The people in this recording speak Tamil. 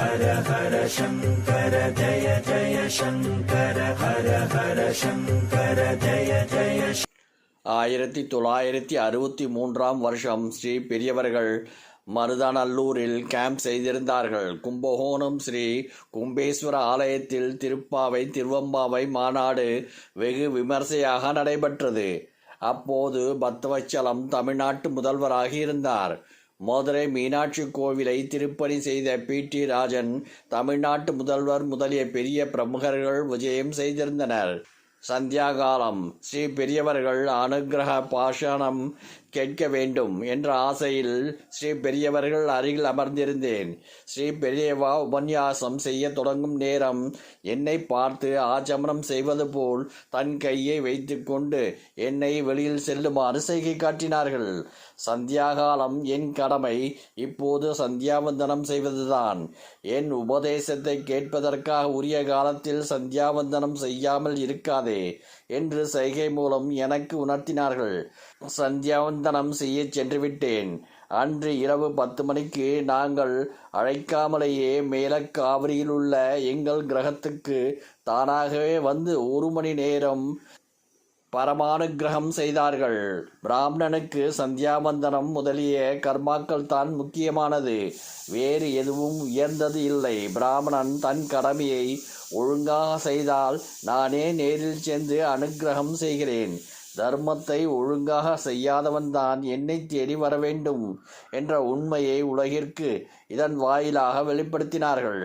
ஹர ஹர சங்கர ஜய ஜய சங்கர ஹர ஹர சங்கர ஜய ஜய ஆயிரத்தி தொள்ளாயிரத்தி அறுபத்தி மூன்றாம் வருஷம் ஸ்ரீ பெரியவர்கள் மருதநல்லூரில் கேம்ப் செய்திருந்தார்கள். கும்பகோணம் ஸ்ரீ கும்பேஸ்வர ஆலயத்தில் திருப்பாவை திருவம்பாவை மாநாடு வெகு விமர்சையாக நடைபெற்றது. அப்போது பத்வச்சலம் தமிழ்நாட்டு முதல்வராக இருந்தார். மதுரை மீனாட்சி கோவிலை திருப்பணி செய்த பி. டி. ராஜன் தமிழ்நாட்டு முதல்வர் முதலிய பெரிய பிரமுகர்கள் விஜயம் செய்திருந்தனர். சந்தியாகாலம். ஸ்ரீ பெரியவர்கள் அனுக்கிரக பாஷாணம் கேட்க வேண்டும் என்ற ஆசையில் ஸ்ரீ பெரியவர்கள் அருகில் அமர்ந்திருந்தேன். ஸ்ரீ பெரியவா உபன்யாசம் செய்ய தொடங்கும் நேரம் என்னை பார்த்து ஆச்சமரம் செய்வது போல் தன் கையை வைத்துக்கொண்டு என்னை வெளியில் செல்லுமாறு செய்கை காட்டினார்கள். சந்தியாகாலம் என் கடமை. இப்போது சந்தியாவந்தனம் செய்வதுதான். என் உபதேசத்தை கேட்பதற்காக உரிய காலத்தில் சந்தியாவந்தனம் செய்யாமல் இருக்காது. என்று சைகை மூலம் எனக்கு உணர்த்தினார்கள். சந்தியாவந்தனம் செய்ய சென்று விட்டேன் அன்று இரவு பத்து மணிக்கு நாங்கள் அழைக்காமலேயே மேலக்காவிரியில் உள்ள எங்கள் கிரகத்துக்கு தானாகவே வந்து ஒரு மணி நேரம் பரமானுக்கிரகம் செய்தார்கள். பிராமணனுக்கு சந்தியாவந்தனம் முதலிய கர்மாக்கள் தான் முக்கியமானது. வேறு எதுவும் உயர்ந்தது இல்லை. பிராமணன் தன் கடமையை ஒழுங்காக செய்தால் நானே நேரில் சென்று அனுக்கிரகம் செய்கிறேன். தர்மத்தை ஒழுங்காக செய்யாதவன்தான் என்னை தேடி வர வேண்டும் என்ற உண்மையை உலகிற்கு இதன் வாயிலாக வெளிப்படுத்தினார்கள்.